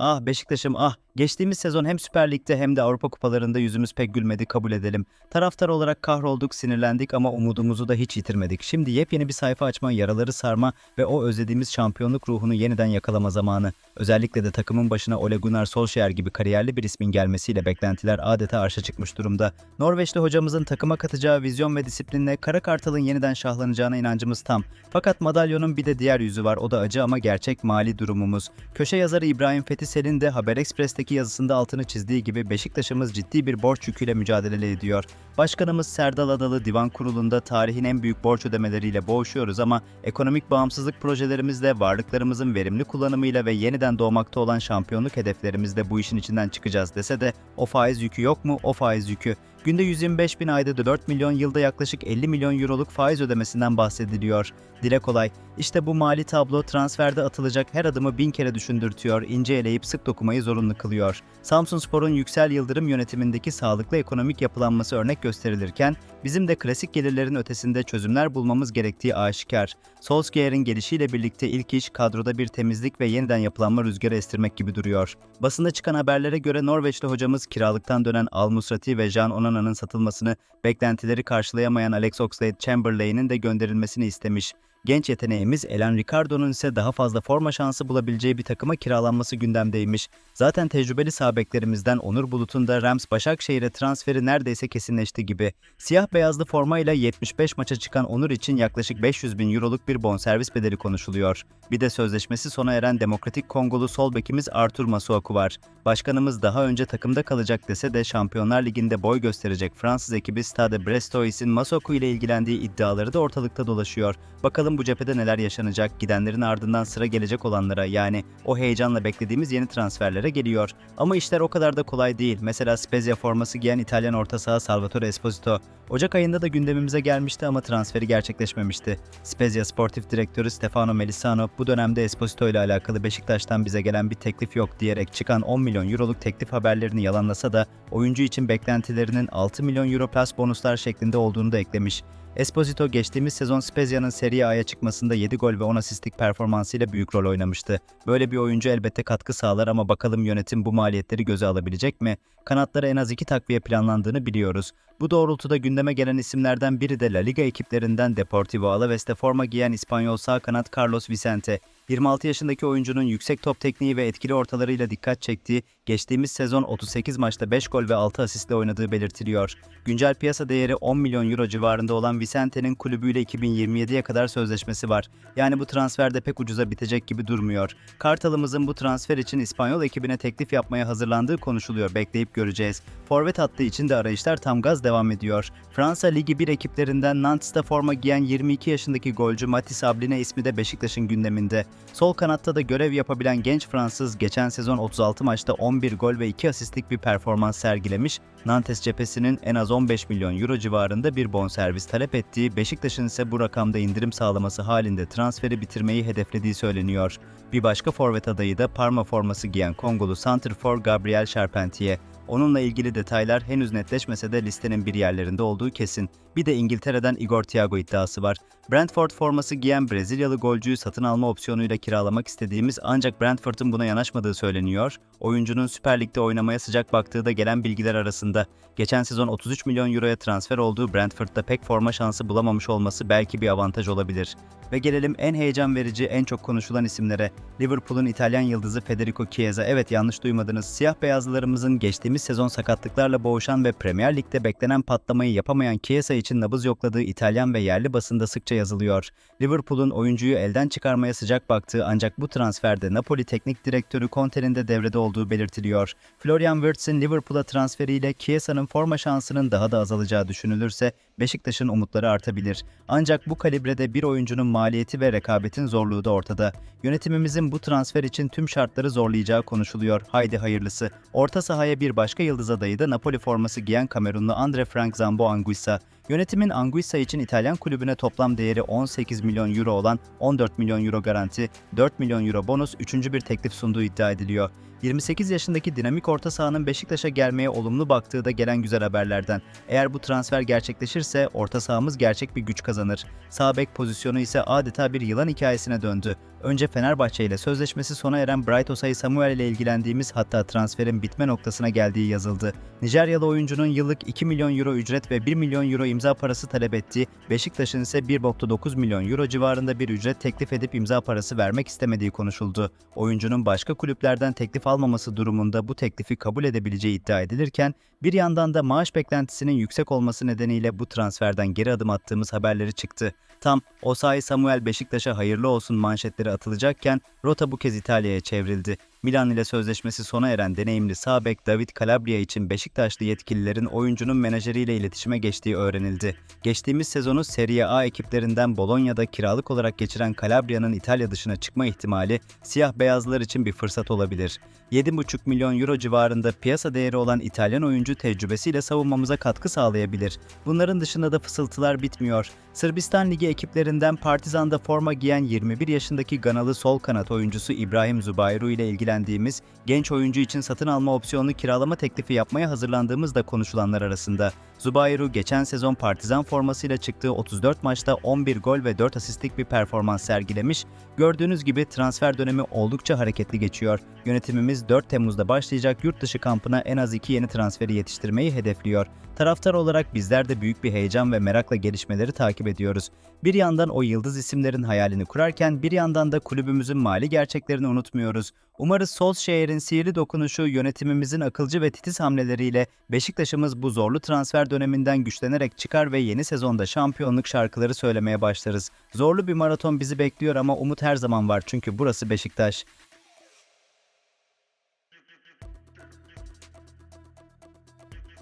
Ah Beşiktaş'ım ah. Geçtiğimiz sezon hem Süper Lig'de hem de Avrupa kupalarında yüzümüz pek gülmedi kabul edelim. Taraftar olarak kahrolduk, sinirlendik ama umudumuzu da hiç yitirmedik. Şimdi yepyeni bir sayfa açma, yaraları sarma ve o özlediğimiz şampiyonluk ruhunu yeniden yakalama zamanı. Özellikle de takımın başına Ole Gunnar Solskjaer gibi kariyerli bir ismin gelmesiyle beklentiler adeta arşa çıkmış durumda. Norveçli hocamızın takıma katacağı vizyon ve disiplinle Kara Kartal'ın yeniden şahlanacağına inancımız tam. Fakat madalyonun bir de diğer yüzü var o da acı ama gerçek mali durumumuz. Köşe yazarı İbrahim Fethi Selin de Haber Ekspres'teki yazısında altını çizdiği gibi Beşiktaş'ımız ciddi bir borç yüküyle mücadele ediyor. Başkanımız Serdal Adalı Divan Kurulu'nda tarihin en büyük borç ödemeleriyle boğuşuyoruz ama ekonomik bağımsızlık projelerimizle, varlıklarımızın verimli kullanımıyla ve yeniden doğmakta olan şampiyonluk hedeflerimizle bu işin içinden çıkacağız dese de o faiz yükü yok mu? O faiz yükü. Günde 125 bin ayda 4 milyon yılda yaklaşık 50 milyon euroluk faiz ödemesinden bahsediliyor. Dile kolay. İşte bu mali tablo transferde atılacak her adımı bin kere düşündürtüyor, ince eleyip sık dokumayı zorunlu kılıyor. Samsunspor'un Yüksel Yıldırım yönetimindeki sağlıklı ekonomik yapılanması örnek gösterilirken, bizim de klasik gelirlerin ötesinde çözümler bulmamız gerektiği aşikar. Solskjaer'in gelişiyle birlikte ilk iş kadroda bir temizlik ve yeniden yapılanma rüzgarı estirmek gibi duruyor. Basında çıkan haberlere göre Norveçli hocamız kiralıktan dönen Al Musrati ve Jean Onana'nın satılmasını, beklentileri karşılayamayan Alex Oxlade-Chamberlain'in de gönderilmesini istemiş. Genç yeteneğimiz Elan Ricardo'nun ise daha fazla forma şansı bulabileceği bir takıma kiralanması gündemdeymiş. Zaten tecrübeli sağ beklerimizden Onur Bulut'un da Rams Başakşehir'e transferi neredeyse kesinleşti gibi. Siyah beyazlı formayla 75 maça çıkan Onur için yaklaşık 500 bin euroluk bir bonservis bedeli konuşuluyor. Bir de sözleşmesi sona eren Demokratik Kongolu sol bekimiz Artur Masuaku var. Başkanımız daha önce takımda kalacak dese de Şampiyonlar Ligi'nde boy gösterecek Fransız ekibi Stade Brestois'in Masuaku ile ilgilendiği iddiaları da ortalıkta dolaşıyor. Bakalım bu cephede neler yaşanacak, gidenlerin ardından sıra gelecek olanlara yani o heyecanla beklediğimiz yeni transferlere geliyor. Ama işler o kadar da kolay değil. Mesela Spezia forması giyen İtalyan orta saha Salvatore Esposito. Ocak ayında da gündemimize gelmişti ama transferi gerçekleşmemişti. Spezia Sportif Direktörü Stefano Melissano bu dönemde Esposito ile alakalı Beşiktaş'tan bize gelen bir teklif yok diyerek çıkan 10 milyon euroluk teklif haberlerini yalanlasa da oyuncu için beklentilerinin 6 milyon euro plus bonuslar şeklinde olduğunu da eklemiş. Esposito geçtiğimiz sezon Spezia'nın Serie A'ya çıkmasında 7 gol ve 10 asistlik performansıyla büyük rol oynamıştı. Böyle bir oyuncu elbette katkı sağlar ama bakalım yönetim bu maliyetleri göze alabilecek mi? Kanatlara en az 2 takviye planlandığını biliyoruz. Bu doğrultuda gündeme gelen isimlerden biri de La Liga ekiplerinden Deportivo Alaves'te forma giyen İspanyol sağ kanat Carlos Vicente. 26 yaşındaki oyuncunun yüksek top tekniği ve etkili ortalarıyla dikkat çektiği, geçtiğimiz sezon 38 maçta 5 gol ve 6 asistle oynadığı belirtiliyor. Güncel piyasa değeri 10 milyon euro civarında olan Vicente'nin kulübüyle 2027'ye kadar sözleşmesi var. Yani bu transfer de pek ucuza bitecek gibi durmuyor. Kartalımızın bu transfer için İspanyol ekibine teklif yapmaya hazırlandığı konuşuluyor. Bekleyip göreceğiz. Forvet hattı için de arayışlar tam gaz devam ediyor. Fransa Ligi 1 ekiplerinden Nantes'ta forma giyen 22 yaşındaki golcü Matis Abline ismi de Beşiktaş'ın gündeminde. Sol kanatta da görev yapabilen genç Fransız geçen sezon 36 maçta 11 gol ve 2 asistlik bir performans sergilemiş. Nantes cephesinin en az 15 milyon euro civarında bir bonservis talep ettiği, Beşiktaş'ın ise bu rakamda indirim sağlaması halinde transferi bitirmeyi hedeflediği söyleniyor. Bir başka forvet adayı da Parma forması giyen Kongolu santrfor Gabriel Charpentier. Onunla ilgili detaylar henüz netleşmese de listenin bir yerlerinde olduğu kesin. Bir de İngiltere'den Igor Thiago iddiası var. Brentford forması giyen Brezilyalı golcüyü satın alma opsiyonuyla kiralamak istediğimiz ancak Brentford'un buna yanaşmadığı söyleniyor. Oyuncunun Süper Lig'de oynamaya sıcak baktığı da gelen bilgiler arasında. Geçen sezon 33 milyon euroya transfer olduğu Brentford'da pek forma şansı bulamamış olması belki bir avantaj olabilir. Ve gelelim en heyecan verici, en çok konuşulan isimlere. Liverpool'un İtalyan yıldızı Federico Chiesa. Evet yanlış duymadınız. Siyah beyazlılarımızın geçtiğimiz sezon sakatlıklarla boğuşan ve Premier Lig'de beklenen patlamayı yapamayan Chiesa için nabız yokladığı İtalyan ve yerli basında sıkça yazılıyor. Liverpool'un oyuncuyu elden çıkarmaya sıcak baktığı ancak bu transferde Napoli teknik direktörü Conte'nin de devrede olduğu belirtiliyor. Florian Wirtz'in Liverpool'a transferiyle Chiesa'nın forma şansının daha da azalacağı düşünülürse Beşiktaş'ın umutları artabilir. Ancak bu kalibrede bir oyuncunun maliyeti ve rekabetin zorluğu da ortada. Yönetimimizin bu transfer için tüm şartları zorlayacağı konuşuluyor. Haydi hayırlısı. Orta sahaya bir başka yıldız adayı da Napoli forması giyen Kamerunlu Andre Frank Zambo Anguissa. Yönetimin Anguissa için İtalyan kulübüne toplam değeri 18 milyon euro olan 14 milyon euro garanti, 4 milyon euro bonus üçüncü bir teklif sunduğu iddia ediliyor. 28 yaşındaki dinamik orta sahanın Beşiktaş'a gelmeye olumlu baktığı da gelen güzel haberlerden. Eğer bu transfer gerçekleşirse orta sahamız gerçek bir güç kazanır. Sağ bek pozisyonu ise adeta bir yılan hikayesine döndü. Önce Fenerbahçe ile sözleşmesi sona eren Bright Osay Samuel ile ilgilendiğimiz hatta transferin bitme noktasına geldiği yazıldı. Nijeryalı oyuncunun yıllık 2 milyon euro ücret ve 1 milyon euro imza parası talep ettiği, Beşiktaş'ın ise 1.9 milyon euro civarında bir ücret teklif edip imza parası vermek istemediği konuşuldu. Oyuncunun başka kulüplerden teklif almaması durumunda bu teklifi kabul edebileceği iddia edilirken, bir yandan da maaş beklentisinin yüksek olması nedeniyle bu transferden geri adım attığımız haberleri çıktı. Tam Osayi Samuel Beşiktaş'a hayırlı olsun manşetleri atılacakken rota bu kez İtalya'ya çevrildi. Milan ile sözleşmesi sona eren deneyimli sağ bek David Calabria için Beşiktaşlı yetkililerin oyuncunun menajeriyle iletişime geçtiği öğrenildi. Geçtiğimiz sezonu Serie A ekiplerinden Bologna'da kiralık olarak geçiren Calabria'nın İtalya dışına çıkma ihtimali siyah beyazlar için bir fırsat olabilir. 7,5 milyon euro civarında piyasa değeri olan İtalyan oyuncu tecrübesiyle savunmamıza katkı sağlayabilir. Bunların dışında da fısıltılar bitmiyor. Sırbistan Ligi ekiplerinden Partizan'da forma giyen 21 yaşındaki Ganalı sol kanat oyuncusu İbrahim Zubayru ile ilgilendiğimiz genç oyuncu için satın alma opsiyonlu kiralama teklifi yapmaya hazırlandığımız da konuşulanlar arasında. Zubayru geçen sezon Partizan formasıyla çıktığı 34 maçta 11 gol ve 4 asistlik bir performans sergilemiş. Gördüğünüz gibi transfer dönemi oldukça hareketli geçiyor. Yönetimimiz 4 Temmuz'da başlayacak yurt dışı kampına en az 2 yeni transferi yetiştirmeyi hedefliyor. Taraftar olarak bizler de büyük bir heyecan ve merakla gelişmeleri takip ediyoruz. Bir yandan o yıldız isimlerin hayalini kurarken bir yandan da kulübümüzün mali gerçeklerini unutmuyoruz. Umarız Solskjaer'in sihirli dokunuşu yönetimimizin akılcı ve titiz hamleleriyle Beşiktaş'ımız bu zorlu döneminden güçlenerek çıkar ve yeni sezonda şampiyonluk şarkıları söylemeye başlarız. Zorlu bir maraton bizi bekliyor ama umut her zaman var çünkü burası Beşiktaş.